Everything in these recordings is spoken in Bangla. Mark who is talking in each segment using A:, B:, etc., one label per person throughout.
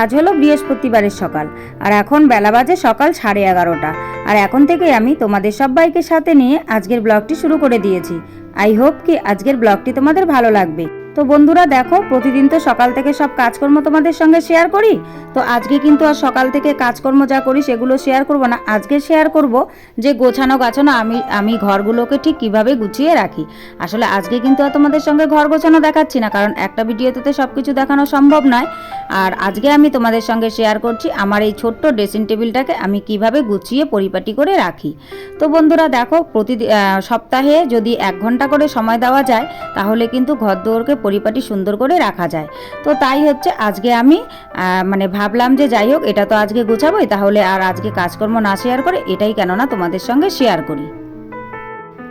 A: আজ হলো বৃহস্পতিবারের সকাল, আর এখন বেলা বাজে সকাল সাড়ে এগারোটা। আর এখন থেকে আমি তোমাদের সবাইকে সাথে নিয়ে আজকের ব্লগটি শুরু করে দিয়েছি। আই হোপ কি আজকের ব্লগটি তোমাদের ভালো লাগবে। তো বন্ধুরা দেখো, প্রতিদিন তো সকাল থেকে সব কাজকর্ম তোমাদের সঙ্গে শেয়ার করি। তো আজকে কিন্তু আর সকাল থেকে কাজকর্ম যা করি সেগুলো শেয়ার করব না। আজকে শেয়ার করব যে গোছানো গাছানো আমি আমি ঘরগুলোকে ঠিক কীভাবে গুছিয়ে রাখি। আসলে আজকে কিন্তু আর তোমাদের সঙ্গে ঘর গোছানো দেখাচ্ছি না, কারণ একটা ভিডিওতে তো সব কিছু দেখানো সম্ভব নয়। আর আজকে আমি তোমাদের সঙ্গে শেয়ার করছি আমার এই ছোট্ট ড্রেসিং টেবিলটাকে আমি কীভাবে গুছিয়ে পরিপাটি করে রাখি। তো বন্ধুরা দেখো প্রতি সপ্তাহে যদি এক ঘণ্টা করে সময় দেওয়া যায়, তাহলে কিন্তু ঘর দৌড়কে পরিপাটি সুন্দর করে রাখা যায়। তো তাই হচ্ছে আজকে আমি মানে ভাবলাম যে যাই হোক, এটা তো আজকে গোছাবোই, তাহলে আর আজকে কাজকর্ম না শেয়ার করে, এটাই কেননা তোমাদের সঙ্গে শেয়ার করি।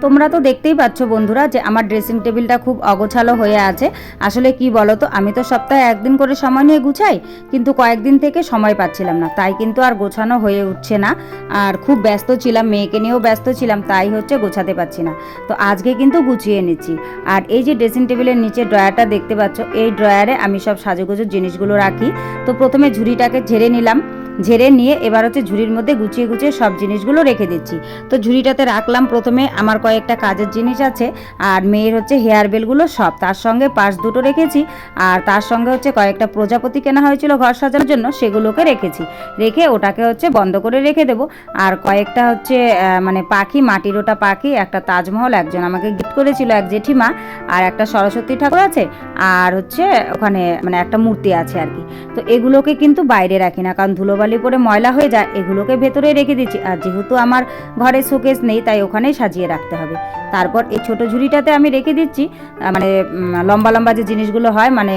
A: তোমরা তো দেখতেই পাচ্ছ বন্ধুরা যে আমার ড্রেসিং টেবিলটা খুব অগোছালো হয়ে আছে। আসলে কি বলো তো আমি তো সপ্তাহে একদিন করে সময় নিয়ে গুছাই, কিন্তু কয়েকদিন থেকে সময় পাচ্ছিলাম না। তাই কিন্তু আর গোছানো হয়ে উঠছে না। আর খুব ব্যস্ত ছিলাম, মেয়েকে নিয়েও ব্যস্ত ছিলাম, তাই হচ্ছে গোছাতে পারছি না। তো আজকে কিন্তু গুছিয়ে নিচ্ছি। আর এই যে ড্রেসিং টেবিলের নিচে ড্রয়ারটা দেখতে পাচ্ছ, এই ড্রয়ারে আমি সব সাজুগুজুর জিনিসগুলো রাখি। তো প্রথমে ঝুড়িটাকে ঝেড়ে নিলাম। ঝেড়ে নিয়ে এবার হচ্ছে ঝুড়ির মধ্যে গুছিয়ে গুছিয়ে সব জিনিসগুলো রেখে দিচ্ছি। তো ঝুড়িটাতে রাখলাম প্রথমে, আমার কয়েকটা কাজের জিনিস আছে, আর মেয়ের হচ্ছে হেয়ার বেলগুলো সব। তার সঙ্গে পার্স দুটো রেখেছি, আর তার সঙ্গে হচ্ছে কয়েকটা প্রজাপতি কেনা হয়েছিল ঘর সাজানোর জন্য, সেগুলোকে রেখেছি। রেখে ওটাকে হচ্ছে বন্ধ করে রেখে দেবো। আর কয়েকটা হচ্ছে মানে পাখি, মাটির ওটা পাখি, একটা তাজমহল, একজন আমাকে গিফট করেছিল এক জেঠিমা, আর একটা সরস্বতী ঠাকুর আছে, আর হচ্ছে ওখানে মানে একটা মূর্তি আছে আর কি। তো এগুলোকে কিন্তু বাইরে রাখি না, কারণ ধুলোবালি পরে ময়লা হয়ে যায়, এগুলোকে ভেতরে রেখে দিচ্ছি। আর যেহেতু আমার ঘরে শোকেস নেই, তাই ওখানেই সাজিয়ে রাখতে হবে। তারপর এই ছোট ঝুড়িটাতে আমি রেখে দিচ্ছি মানে লম্বা লম্বা যে জিনিসগুলো হয় মানে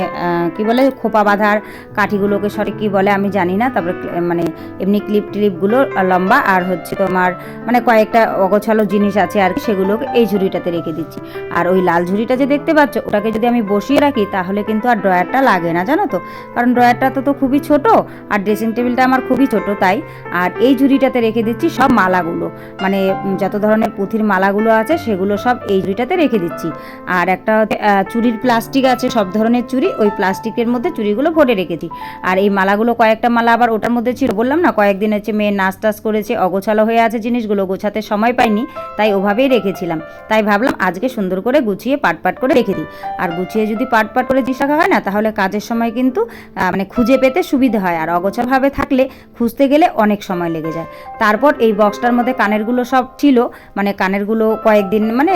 A: কি বলে, খোপা বাঁধার কাঠিগুলোকে সঠিক কি বলে আমি জানি না, তারপরে মানে এমনি ক্লিপ টিলিপগুলো লম্বা আর হচ্ছে তোমার মানে কয়েকটা অগোছালো জিনিস আছে আর সেগুলোকে এই ঝুড়িটাতে রেখে দিচ্ছি। আর ওই লাল ঝুড়িটা যে দেখতে পাচ্ছ, ওটাকে যদি আমি বসিয়ে রাখি, তাহলে কিন্তু আর ড্রয়ারটা লাগে না, জানো তো? কারণ ড্রয়ারটা তো তো খুবই ছোট, আর ড্রেসিং টেবিলটা আমার খুবই ছোট, তাই। আর এই ঝুড়িটাতে রেখে দিচ্ছি সব মালাগুলো মানে যত ধরনের পুঁথির মালাগুলো আছে, সেগুলো সব এই ঝুড়িটাতে রেখে দিচ্ছি। আর একটা চুরির প্লাস্টিক আছে, সব ধরনের চুড়ি, ওই প্লাস্টিকের মধ্যে চুড়িগুলো ভরে রেখেছি। আর এই মালাগুলো, কয়েকটা মালা আবার ওটার মধ্যে ছিল, বললাম না, কয়েকদিন হচ্ছে মেয়ে নাচ টাচ করেছে, অগোছালো হয়ে আছে জিনিসগুলো, গোছাতে সময় পাইনি, তাই ওভাবেই রেখেছিলাম। তাই ভাবলাম আজকে সুন্দর করে গুছিয়ে পাট পাট করে রেখে দিই। আর গুছিয়ে যদি পাট পাট করে জিনিস রাখা হয় না, তাহলে কাজের সময় কিন্তু মানে খুঁজে পেতে সুবিধা হয়। আর অগোছালভাবে থাকলে খুঁজতে গেলে অনেক সময় লেগে যায়। তারপর এই বক্সটার মধ্যে কানেরগুলো সব ছিল মানে কানেরগুলো কয়েকদিন মানে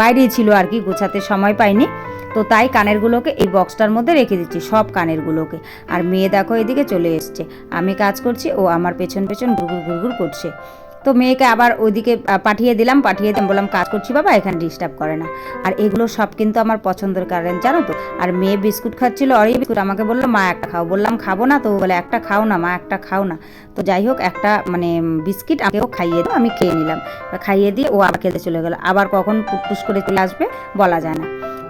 A: বাইরে বাইরেই ছিল আর কি, গোছাতে সময় পাইনি। তো তাই কানেরগুলোকে এই বক্সটার মধ্যে রেখে দিচ্ছি, সব কানেরগুলোকে। আর মেয়ে দেখো এদিকে চলে এসছে। আমি কাজ করছি, ও আমার পেছন পেছন ঘুরঘুর ঘুরঘুর করছে। তো মেয়েকে আবার ওইদিকে পাঠিয়ে দিলাম পাঠিয়ে দিলাম বললাম, কাজ করছি বাবা, এখানে ডিস্টার্ব করে না। আর এগুলো সব কিন্তু আমার পছন্দের কারণ, জানো তো। আর মেয়ে বিস্কুট খাচ্ছিল, অরি বিস্কুট, আমাকে বলল, মা, একটা খাও। বললাম, খাব না তো? বলে, একটা খাও না, মা, একটা খাও না। তো যাই হোক, একটা মানে বিস্কিট আমাকেও খাইয়ে দাও আমি খেয়ে নিলাম। খাইয়ে দিয়ে ও আবার খেতে চলে গেলো। আবার কখন পুটপুস করে চলে আসবে, বলা যায় না।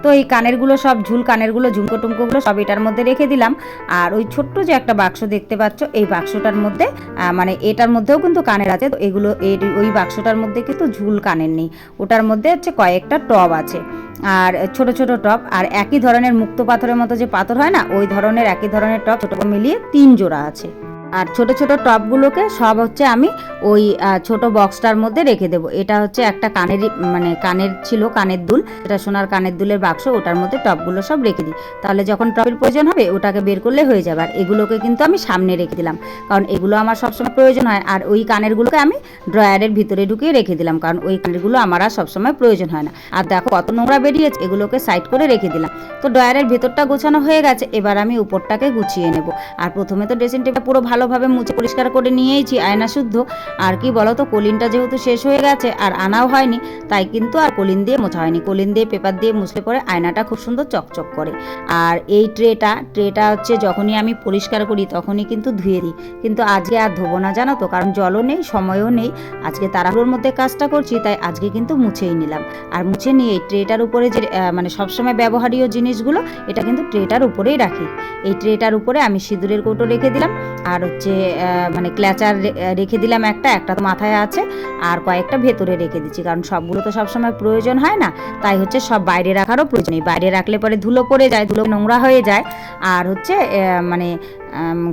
A: তো এই কানেরগুলো সব ঝুল কানেরগুলো, ঝুমকো টুমকোগুলো সব এটার মধ্যে রেখে দিলাম। আর ওই ছোট্ট যে একটা বাক্স দেখতে পাচ্ছ, এই বাক্সটার মধ্যে মানে এটার মধ্যেও কিন্তু কানের আছে, তো এগুলো ওই বাক্সটার মধ্যে কিন্তু ঝুল কানের নেই। ওটার মধ্যে হচ্ছে কয়েকটা টব আছে। আর ছোট ছোট টব, আর একই ধরনের মুক্ত পাথরের মতো যে পাথর হয় না, ওই ধরনের একই ধরনের টব, ছোট মিলিয়ে তিন জোড়া আছে। আর ছোট ছোট টপগুলোকে সব হচ্ছে আমি ওই ছোট বক্সটার মধ্যে রেখে দেবো। এটা হচ্ছে একটা কানের মানে কানের ছিল, কানের দুল। এটা সোনার কানের দুলের বাক্স, ওটার মধ্যে টপগুলো সব রেখে দিই। তাহলে যখন টপের প্রয়োজন হবে, ওটাকে বের করলে হয়ে যাবে। আর এগুলোকে কিন্তু আমি সামনে রেখে দিলাম। কারণ এগুলো আমার সবসময় প্রয়োজন হয়। আর ওই কানেরগুলোকে আমি ড্রয়ারের ভিতরে ঢুকিয়ে রেখে দিলাম। কারণ ওই কানেরগুলো আমার আর সবসময় প্রয়োজন হয় না। আর দেখো, কত নোংরা বেরিয়েছে। এগুলোকে সাইড করে রেখে দিলাম। তো ড্রয়ারের ভেতরটা গোছানো হয়ে গেছে। এবার আমি উপরটাকে গুছিয়ে নেব। আর প্রথমে তো ড্রেসিং টেবিলটা পুরো ভালোভাবে মুছে পরিষ্কার করে নিয়েইছি। আয়না শুদ্ধ। আর কি বলো তো কলিনটা যেহেতু শেষ হয়ে গেছে আর আনাও হয়নি, তাই কিন্তু আর কলিন দিয়ে মোছা হয়নি। কলিন দিয়ে পেপার দিয়ে মুছলে পরে আয়নাটা খুব সুন্দর চকচক করে। আর এই ট্রেটা ট্রেটা হচ্ছে যখনই আমি পরিষ্কার করি তখনই কিন্তু ধুয়ে দিই। কিন্তু আজকে আর ধোবো না, জানো তো, কারণ জলও নেই, সময়ও নেই। আজকে তাড়াহুড়োর মধ্যে কাজটা করছি, তাই আজকে কিন্তু মুছেই নিলাম। আর মুছে নিয়ে এই ট্রেটার উপরে যে মানে সবসময় ব্যবহারীয় জিনিসগুলো, এটা কিন্তু ট্রেটার উপরেই রাখি। এই ট্রেটার উপরে আমি সিঁদুরের কৌটো রেখে দিলাম। আর হচ্ছে মানে ক্ল্যাচার রেখে দিলাম একটা একটা তো মাথায় আছে, আর কয়েকটা ভেতরে রেখে দিচ্ছি, কারণ সবগুলো তো সবসময় প্রয়োজন হয় না, তাই হচ্ছে সব বাইরে রাখারও প্রয়োজন বাইরে রাখলে পরে ধুলো পড়ে যায়, ধুলো নোংরা হয়ে যায়, আর হচ্ছে মানে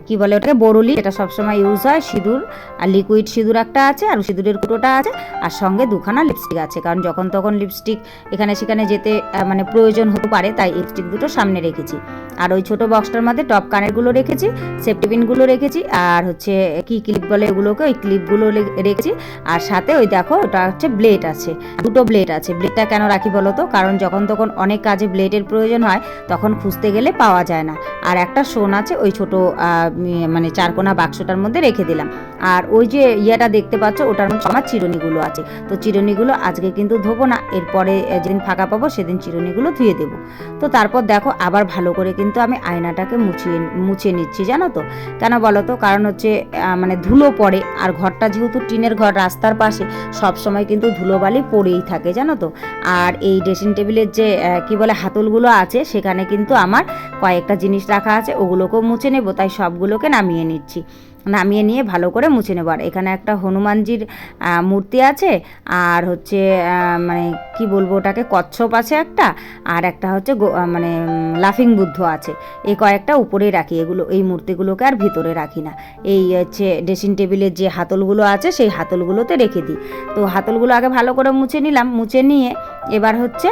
A: কি বলে ওটাকে? বরলি এটা সবসময় ইউজ হয়, সিঁদুর আর লিকুইড সিঁদুর একটা আছে, আর সিঁদুরের কুটোটা আছে, আর সঙ্গে দুখানা লিপস্টিক আছে। কারণ যখন তখন লিপস্টিক এখানে সেখানে যেতে মানে প্রয়োজন হতে পারে, তাই লিপস্টিক দুটো সামনে রেখেছি। আর ওই ছোট বক্সটার মধ্যে টপ কানেরগুলো রেখেছি সেফটি পিনগুলো রেখেছি, আর হচ্ছে কি ক্লিপ বলে এগুলোকে, ওই ক্লিপগুলো রেখেছি। আর সাথে ওই দেখো, ওটা হচ্ছে ব্লেড আছে, দুটো ব্লেড আছে। ব্লেডটা কেন রাখি বলো তো? কারণ যখন তখন অনেক কাজে ব্লেডের প্রয়োজন হয়, তখন খুঁজতে গেলে পাওয়া যায় না। আর একটা শোন আছে, ওই ছোট মানে চারকোনা বাক্সটার মধ্যে রেখে দিলাম। আর ওই যে ইয়েটা দেখতে পাচ্ছ, ওটার মধ্যে আমার চিরুনিগুলো আছে। তো চিরুনিগুলো আজকে কিন্তু ধোবো না, এরপরে যেদিন ফাঁকা পাবো সেদিন চিরুনিগুলো ধুয়ে দেবো। তো তারপর দেখো, আবার ভালো করে কিন্তু আমি আয়নাটাকে মুছিয়ে, মুছে নিচ্ছি, জানো তো? কেন বলো তো? কারণ হচ্ছে মানে ধুলো পড়ে, আর ঘরটা যেহেতু টিনের ঘর, রাস্তার পাশে সব সময় কিন্তু ধুলোবালি পড়েই থাকে, জানো তো? আর এই ড্রেসিং টেবিলের যে কি বলে, হাতলগুলো আছে, সেখানে কিন্তু আমার কয়েকটা জিনিস রাখা আছে, ওগুলোকেও মুছে নেব। তাই সবগুলোকে নামিয়ে নিচ্ছি। নামিয়ে নিয়ে ভালো করে মুছে নেব। আর এখানে একটা হনুমানজির মূর্তি আছে, আর হচ্ছে মানে কি বলব ওটাকে, কচ্ছপ আছে একটা, আর একটা হচ্ছে মানে লাফিং বুদ্ধ আছে। এই কয়েকটা উপরেই রাখি, এগুলো, এই মূর্তিগুলোকে আর ভিতরে রাখি না। এই হচ্ছে ড্রেসিং টেবিলের যে হাতলগুলো আছে, সেই হাতলগুলোতে রেখে দিই। তো হাতলগুলো আগে ভালো করে মুছে নিলাম, মুছে নিয়ে এবার হচ্ছে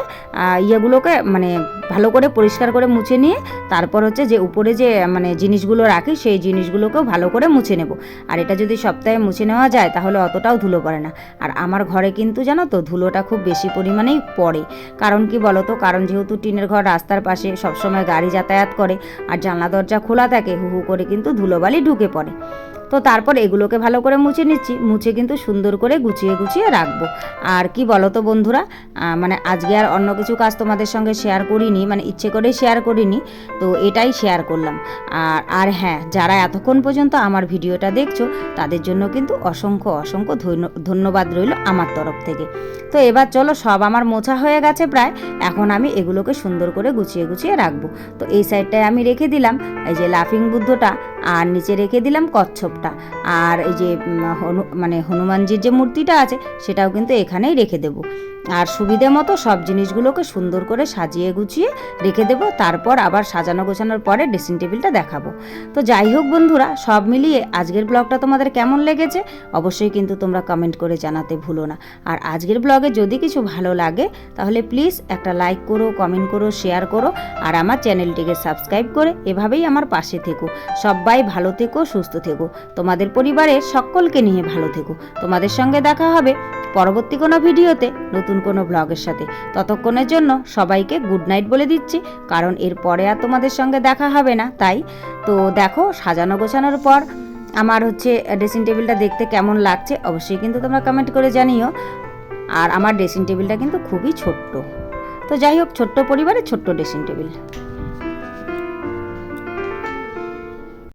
A: ইয়েগুলোকে মানে ভালো করে পরিষ্কার করে মুছে নিয়ে, তারপর হচ্ছে যে উপরে যে মানে জিনিসগুলো রাখি, সেই জিনিসগুলোকেও ভালো করে মুছে নেব। আর এটা যদি সপ্তাহে মুছে নেওয়া যায়, তাহলে অতটাও ধুলো পড়ে না। আর আমার ঘরে কিন্তু জানো তো, ধুলোটা খুব বেশি পরিমাণেই পড়ে। কারণ কি বলো তো? কারণ যেহেতু টিনের ঘর রাস্তার পাশে সবসময় গাড়ি যাতায়াত করে, আর জানলা দরজা খোলা থাকে, হু হু করে কিন্তু ধুলোবালি ঢুকে পড়ে। তো তারপর এগুলোকে ভালো করে মুছে নিচ্ছি। মুছে কিন্তু সুন্দর করে গুছিয়ে গুছিয়ে রাখব। আর কি বলো তো বন্ধুরা মানে আজকে আর অন্য কিছু কাজ তোমাদের সঙ্গে শেয়ার করিনি মানে ইচ্ছে করে শেয়ার করিনি, তো এটাই শেয়ার করলাম। আর আর হ্যাঁ যারা এতক্ষণ পর্যন্ত আমার ভিডিওটা দেখছ, তাদের জন্য কিন্তু অসংখ্য অসংখ্য ধন্য- ধন্যবাদ রইল আমার তরফ থেকে। তো এবার চলো, সব আমার মোছা হয়ে গেছে প্রায়, এখন আমি এগুলোকে সুন্দর করে গুছিয়ে গুছিয়ে রাখব। তো এই সাইডটায় আমি রেখে দিলাম, এই যে লাফিং বুদ্ধটা, আর নিচে রেখে দিলাম কচ্ছপটা আর এই যে মানে হনুমানজির যে মূর্তিটা আছে সেটাও কিন্তু এখানেই রেখে দেবো। আর সুবিধে মতো সব জিনিসগুলোকে সুন্দর করে সাজিয়ে গুছিয়ে রেখে দেবো। তারপর আবার সাজানো গোছানোর পরে ড্রেসিং টেবিলটা দেখাবো। তো যাই হোক বন্ধুরা, সব মিলিয়ে আজকের ব্লগটা তোমাদের কেমন লেগেছে? অবশ্যই কিন্তু তোমরা কমেন্ট করে জানাতে ভুলো না। আর আজকের ব্লগে যদি কিছু ভালো লাগে, তাহলে প্লিজ একটা লাইক করো কমেন্ট করো শেয়ার করো, আর আমার চ্যানেলটিকে সাবস্ক্রাইব করে এভাবেই আমার পাশে থেকো। সবাই ভালো থেকো, সুস্থ থেকো। তোমাদের পরিবারের সকলকে নিয়ে ভালো থেকো। তোমাদের সঙ্গে দেখা হবে। পরবর্তী কোনো ভিডিওতে নতুন কোনো ব্লগের সাথে। ততক্ষণের জন্য সবাইকে গুড নাইট বলে দিচ্ছি, কারণ এর পরে আর তোমাদের সঙ্গে দেখা হবে না, তাই। তো দেখো, সাজানো গোছানোর পর আমার হচ্ছে ড্রেসিং টেবিলটা দেখতে কেমন লাগছে, অবশ্যই কিন্তু তোমরা কমেন্ট করে জানিও। আর আমার ড্রেসিং টেবিলটা কিন্তু খুবই ছোট্ট। তো যাই হোক, ছোট্ট পরিবারে ছোট্ট ড্রেসিং টেবিল